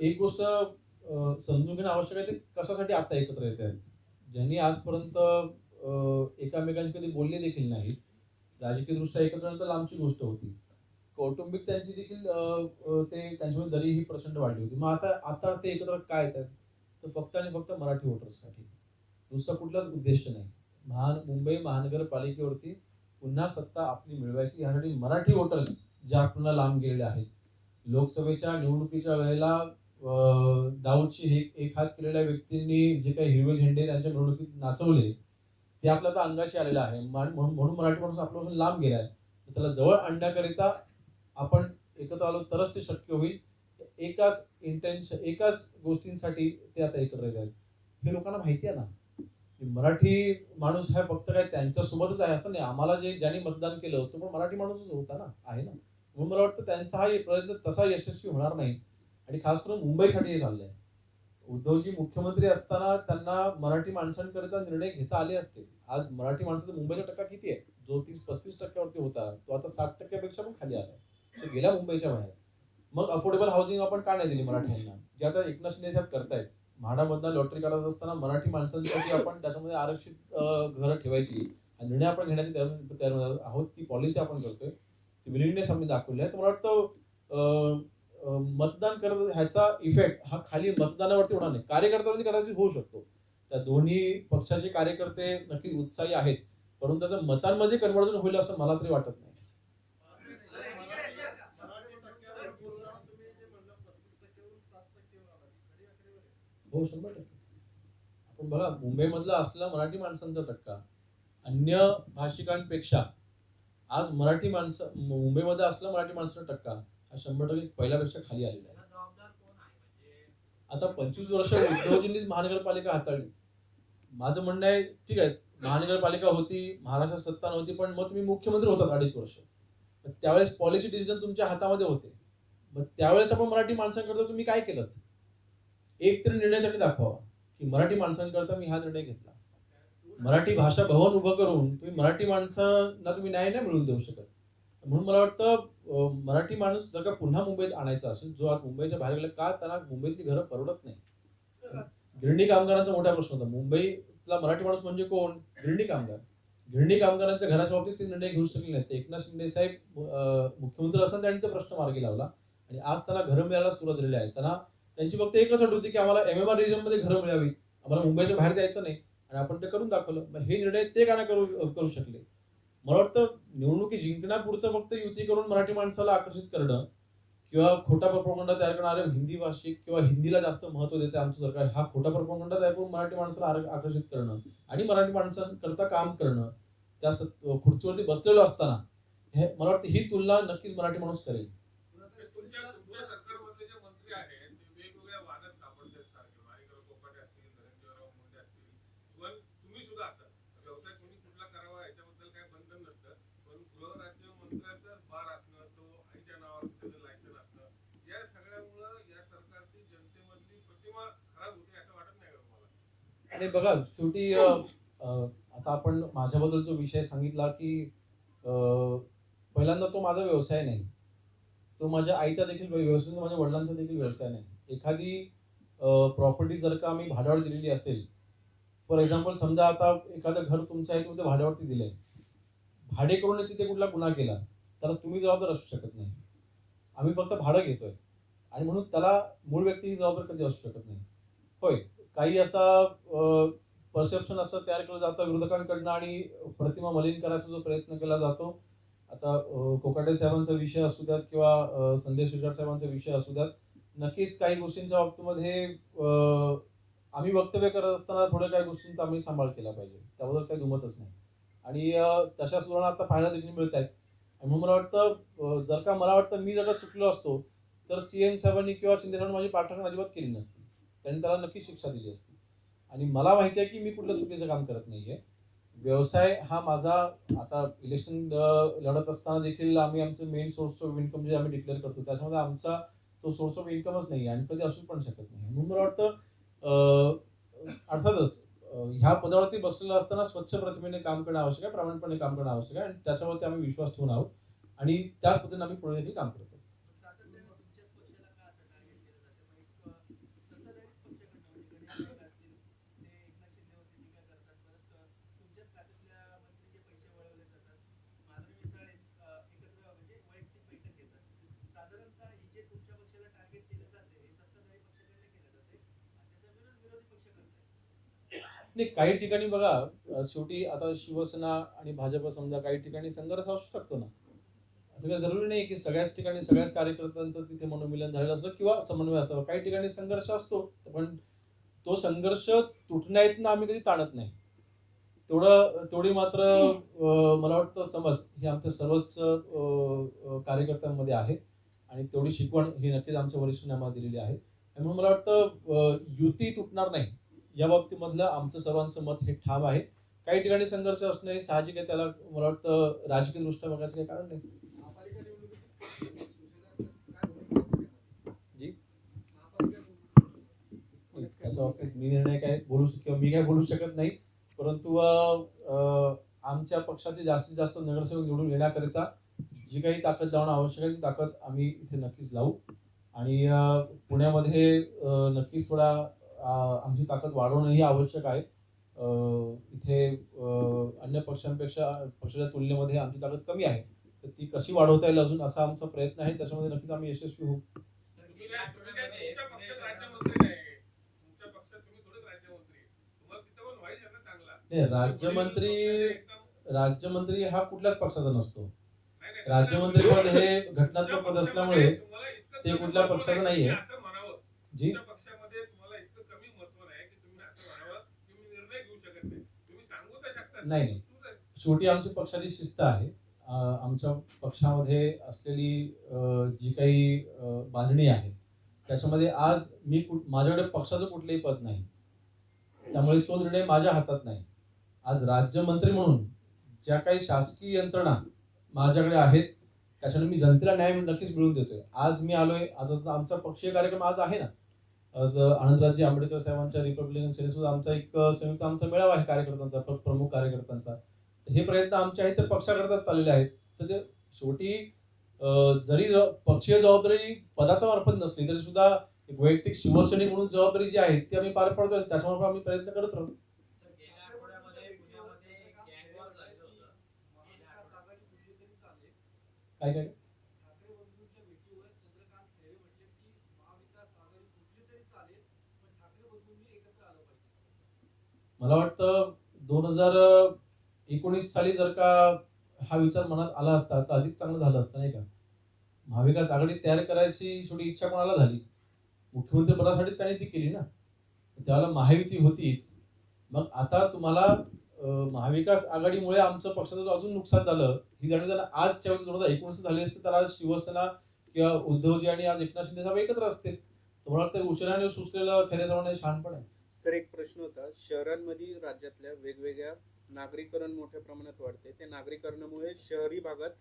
एक गोष्ट समजून घेणं आवश्यक आहे ते कशासाठी आता एकत्र येत आहेत? ज्यांनी आजपर्यंत एकामेकांशी कधी बोलले देखील नाही राजकीय दृष्ट्या एकत्र तर लांबची गोष्ट होती. कौटुंबिक त्यांची देखील ते त्यांच्यामध्ये दरी ही प्रचंड वाढली होती. मग आता आता ते एकत्र काय येतात तर फक्त आणि फक्त मराठी वोटर्ससाठी. दुसरा कुठलाच उद्देश नाही. महान मुंबई महानगरपालिकेवरती पुन्हा सत्ता आपली मिळवायची यासाठी मराठी वोटर्स ज्या पुन्हा लांब गेलेले आहेत. लोकसभेच्या निवडणुकीच्या वेळेला दाऊदची हे एक हात केलेल्या व्यक्तींनी जे काही हिरवे झेंडे त्यांच्या निवडणुकीत नाचवले ते आपल्या आता अंगाशी आलेलं आहे. म्हणून म्हणून मराठी माणूस आपल्यापासून लांब गेलाय आहे. त्याला जवळ आणण्याकरिता आपण एकत्र आलो तरच ते शक्य होईल. एकाच इंटेन्शन एकाच गोष्टींसाठी ते आता एकत्र येत आहेत. हे लोकांना माहिती आहे ना? की मराठी माणूस हा फक्त काय त्यांच्यासोबतच आहे असं नाही. आम्हाला जे ज्यांनी मतदान केलं तो पण मराठी माणूसच होता ना? आहे ना? म्हणून मला वाटतं त्यांचा हा प्रयत्न तसा यशस्वी होणार नाही. आणि खास करून मुंबईसाठी हे चाललंय. उद्धवजी मुख्यमंत्री असताना त्यांना मराठी माणसांकरिता निर्णय घेता आले असते. आज मराठी माणसाचा मुंबईचा टक्का किती आहे? जो तीस पस्तीस टक्क्यावरती होता तो आता साठ टक्क्यापेक्षा पण खाली आला तो गेला मुंबईच्या बाहेर. मग अफोर्डेबल हाऊसिंग आपण का नाही दिली मराठ्यांना? जे आता एकनाथ शिंदे साहेब करतायत. म्हाडामधला लॉटरी काढत असताना मराठी माणसांसाठी आपण त्याच्यामध्ये आरक्षित घरं ठेवायची. आणि निर्णय आपण घेण्याची तयार तयार आहोत. ती पॉलिसी आपण करतोय. ती विलिंगनेस आम्ही दाखवली आहे. तर मला वाटतं मतदान करत ह्याचा इफेक्ट हा खाली मतदानावरती होणार नाही. कार्यकर्त्यावरती कदाचित होऊ शकतो. त्या दोन्ही पक्षाचे कार्यकर्ते नक्की उत्साही आहेत. परंतु त्याचं मतांमध्ये कन्वर्जन होईल असं मला तरी वाटत नाही. हो शंभर टक्के. आपण बघा मुंबईमधला असलेला मराठी माणसांचा टक्का अन्य भाषिकांपेक्षा आज मराठी माणसं मुंबईमध्ये असलेला मराठी माणसाचा टक्का हा शंभर टक्के पहिल्यापेक्षा खाली आलेला आहे. आता पंचवीस वर्ष उद्धवजींनीच महानगरपालिका हाताळली. माझं म्हणणं आहे ठीक आहे महानगरपालिका होती महाराष्ट्रात सत्ता नव्हती पण मग तुम्ही मुख्यमंत्री होतात अडीच वर्ष. त्यावेळेस पॉलिसी डिसिजन तुमच्या हातामध्ये होते. मग त्यावेळेस आपण मराठी माणसांकरता तुम्ही काय केलं एक तरी निर्णय तरी दाखवा. की मराठी माणसांकरता मी हा निर्णय घेतला. मराठी भाषा भवन उभं करून तुम्ही मराठी माणसांना तुम्ही न्याय नाही मिळवून देऊ शकत. म्हणून मला वाटतं मराठी माणूस जर का पुन्हा मुंबईत आणायचा असेल जो आज मुंबईच्या बाहेर गेला का त्यांना मुंबईतली घरं परवडत नाही? गिरणी कामगारांचा मोठा प्रश्न होता. मुंबईतला मराठी माणूस म्हणजे कोण? गिरणी कामगार. गिरणी कामगारांच्या घराच्या बाबतीत ते निर्णय घेऊ शकले नाहीत. ते एकनाथ शिंदे साहेब मुख्यमंत्री असताना त्यांनी तो प्रश्न मार्गी लावला. आणि आज त्यांना घरं मिळायला सुरुवात झालेली आहे. त्यांना त्यांची फक्त एकच अट होती की आम्हाला एम एम आर रिजनमध्ये घरं मिळावी आम्हाला मुंबईच्या बाहेर जायचं नाही. आणि आपण ते करून दाखवलं. मग हे निर्णय ते का नाही करू करू शकले? मला वाटतं निवडणुकी जिंकण्यापुरतं फक्त युती करून मराठी माणसाला आकर्षित करणं किंवा खोटा प्रपोगंडा तयार करणारे हिंदी भाषिक किंवा हिंदीला जास्त महत्त्व देते आमचं सरकार. हा खोटा प्रपोगंडा तयार करून मराठी माणसाला आकर्षित करणं आणि मराठी माणसांकरता काम करणं. त्या खुर्चीवरती बसलेलो असताना हे मला वाटतं ही तुलना नक्कीच मराठी माणूस करेल तुमच्या तुमच्या सरकारमधले जे मंत्री आहेत ते वेगवेगळ्या वादात सापडतात सारखे माणिकराव कोकाटे असतील धनंजयराव मुंडे असतील इव्हन तुम्ही सुद्धा असाल व्यवसाय कोणी कुठला करावा याच्याबद्दल काही बंधन नसतं पण गृहराज्य मंत्र्याचं बार असणं तो आईच्या नावावर त्याचं लायसन असणं या सगळ्यामुळं या सरकारची जनतेमधली प्रतिमा खराब होते असं वाटत नाही का तुम्हाला आणि बघा शेवटी आता आपण माझ्याबद्दल जो विषय सांगितला की पहिल्यांदा तो माझा व्यवसाय नाही. तो माझ्या आईचा देखील व्यवसाय म्हणजे माझ्या वडिलांचा देखील व्यवसाय नाही. एखादी प्रॉपर्टी जर का आम्ही भाड्यावर दिलेली असेल फॉर एक्झाम्पल समजा आता एखादं घर तुमचं आहे तुम्ही भाड्यावरती दिलंय. भाडे करून तिथे कुठला गुन्हा केला तर तुम्ही जबाबदार असू शकत नाही. आम्ही फक्त भाडं घेतोय. आणि म्हणून त्याला मूळ व्यक्ती जबाबदार कधी असू शकत नाही. होय. काही असा परसेप्शन असं तयार केलं जातं विरोधकांकडनं आणि प्रतिमा मलिन करायचा जो प्रयत्न केला जातो. आता कोकाटे साहेबांचा विषय असू द्यात किंवा संदेश विचार साहेबांचा विषय असू द्यात नक्कीच काही गोष्टींच्या बाबतीमध्ये आम्ही वक्तव्य करत असताना थोड्या काही गोष्टींचा आम्ही सांभाळ केला पाहिजे. त्याबद्दल काही दुमतच नाही. आणि तशा सुधारणा आता पाहायला देखील मिळत आहेत. म्हणून मला वाटतं जर का मला वाटतं मी जर का चुकलो असतो तर सी एम साहेबांनी किंवा शिंदे साहेबांनी माझी पाठराखण अजिबात केली नसती. त्यांनी त्याला नक्की शिक्षा दिली असती. आणि मला माहिती आहे की मी कुठलं चुकीचं काम करत नाहीये. व्यवसाय हा माझा आता इलेक्शन लढत असताना देखील आम्ही आमचं मेन सोर्स ऑफ इन्कम जे आम्ही डिक्लेअर करतो त्याच्यामध्ये आमचा तो सोर्स ऑफ इन्कमच नाही आणि कधी असू पण शकत नाही म्हणून मला वाटतं अर्थातच ह्या पदावरती बसलेलं असताना स्वच्छ प्रतिमेने काम करणं आवश्यक आहे प्रामाणिकपणे काम करणं आवश्यक आहे आणि त्याच्यावरती आम्ही विश्वास ठेवून आहोत. आणि त्याच पद्धतीने आम्ही पुढे देखील काम करतो सातत्याने तुमच्याच पक्षाला का असं टार्गेट केलं जातं म्हणजे नाही काही ठिकाणी बघा शेवटी आता शिवसेना आणि भाजप समजा काही ठिकाणी संघर्ष असू शकतो ना. असं काही जरुरी नाही की सगळ्याच ठिकाणी सगळ्याच कार्यकर्त्यांचं तिथे मनोमिलन झालेलं असलं किंवा समन्वय असावा. काही ठिकाणी संघर्ष असतो पण तो संघर्ष तुटण्यातनं आम्ही कधी ताणत नाही. तेवढं तेवढी मात्र मला वाटतं समज ही आमच्या सर्वच कार्यकर्त्यांमध्ये आहे आणि तेवढी शिकवण ही नक्कीच आमच्या वरिष्ठांनी आम्हाला दिलेली आहे. आणि म्हणून मला वाटतं युती तुटणार नाही. या बाबतीमधलं आमचं सर्वांचं मत हे ठाम आहे. काही ठिकाणी संघर्ष असणं हे साहजिक आहे त्याला मला वाटतं राजकीय दृष्ट्या बघायचं काही कारण नाही. काय मी निर्णय काय बोलू किंवा मी काय बोलू शकत नाही परंतु आमच्या पक्षाचे जास्तीत जास्त नगरसेवक निवडून येण्याकरिता जी काही ताकद लावणं आवश्यक आहे ती ताकद आम्ही इथे नक्कीच लावू. आणि पुण्यामध्ये नक्कीच थोडा आमची ताकद वाढवणंही आवश्यक आहे. इथे अन्य पक्षांपेक्षा पक्षाच्या तुलनेमध्ये आमची ताकद कमी आहे. तर ती कशी वाढवता येईल अजून असा आमचा प्रयत्न आहे. त्याच्यामध्ये नक्कीच आम्ही यशस्वी होऊ. राज्यमंत्री नाही राज्यमंत्री राज्यमंत्री हा कुठल्याच पक्षाचा नसतो. राज्यमंत्री पद हे घटनात्मक पद असल्यामुळे ते कुठल्या पक्षाचं नाहीये. जी तुमच्या पक्षामध्ये तुम्हाला इतकं कमी महत्त्व नाही की तुम्ही असं म्हणावं की मी निर्णय घेऊ शकत नाही तुम्ही सांगू तर शकता नाही, नाही. शेवटी आमची पक्षाची शिस्त आहे. आमच्या पक्षामध्ये असलेली जी काही बांधणी आहे त्याच्यामध्ये आज मी कुठ- माझ्याकडे पक्षाचं कुठलंही पद नाही. त्यामुळे तो निर्णय माझ्या हातात नाही. आज राज्यमंत्री म्हणून ज्या काही शासकीय यंत्रणा माझ्याकडे आहेत त्याच्याने मी जनतेला न्याय नक्कीच मिळवून देतोय. आज मी आलोय आज आमचा पक्षीय कार्यक्रम आज आहे ना आज आनंदराजे आंबेडकर साहेबांच्या रिपब्लिकन सेनेसुद्धा आमचा एक संयुक्त आमचा मेळावा आहे कार्यकर्त्यांचा प्रमुख कार्यकर्त्यांचा. हे प्रयत्न आमचे आहेत तर पक्षाकरताच चाललेले आहेत. तर ते शेवटी जरी पक्षीय जबाबदारी पदाचा मार्फत नसली तरी सुद्धा एक वैयक्तिक शिवसैनिक म्हणून जबाबदारी जी आहे ती आम्ही पार पडतोय. त्याच्यामुळे आम्ही प्रयत्न करत राहू. काय काय आठवड्यामध्ये पुण्यामध्ये गँगवॉर झालेलं होतं. महाविकास आघाडी फुटली तरी चालेल काय काय ठाकरे बंधूंच्या भेटीवर चंद्रकांत खैरे म्हटले की महाविकास आघाडी फुटली तरी चालेल पण ठाकरे बंधूंनी एकत्र आलं पाहिजे मला वाटतं दोन हजार एकोणीस साली जर का हा विचार मनात आला असता तर अधिक चांगलं झालं असतं नाही का? महाविकास आघाडी तयार करायची शेवटी इच्छा कोणाला झाली? मुख्यमंत्री पदासाठीच त्यांनी ती केली ना. त्यावेळेला महायुती होतीच. मग आता तुम्हाला महाविकास आघाडीमुळे आमचं पक्षाचं अजून नुकसान झालं ही जाणीव त्यांना आजच्या वेळेस दोन हजार एकोणीस झाली असते तर आज शिवसेना किंवा उद्धवजी आणि आज एकनाथ शिंदे साहेब एकत्र असते तुम्हाला वाटतं उशिराने सुचलेलं खरे जाऊन शहाणपण आहे? सर एक प्रश्न होता शहरांमध्ये राज्यातल्या वेगवेगळ्या नागरीकरण मोठ्या प्रमाणात वाढते त्या नागरीकरणामुळे शहरी भागात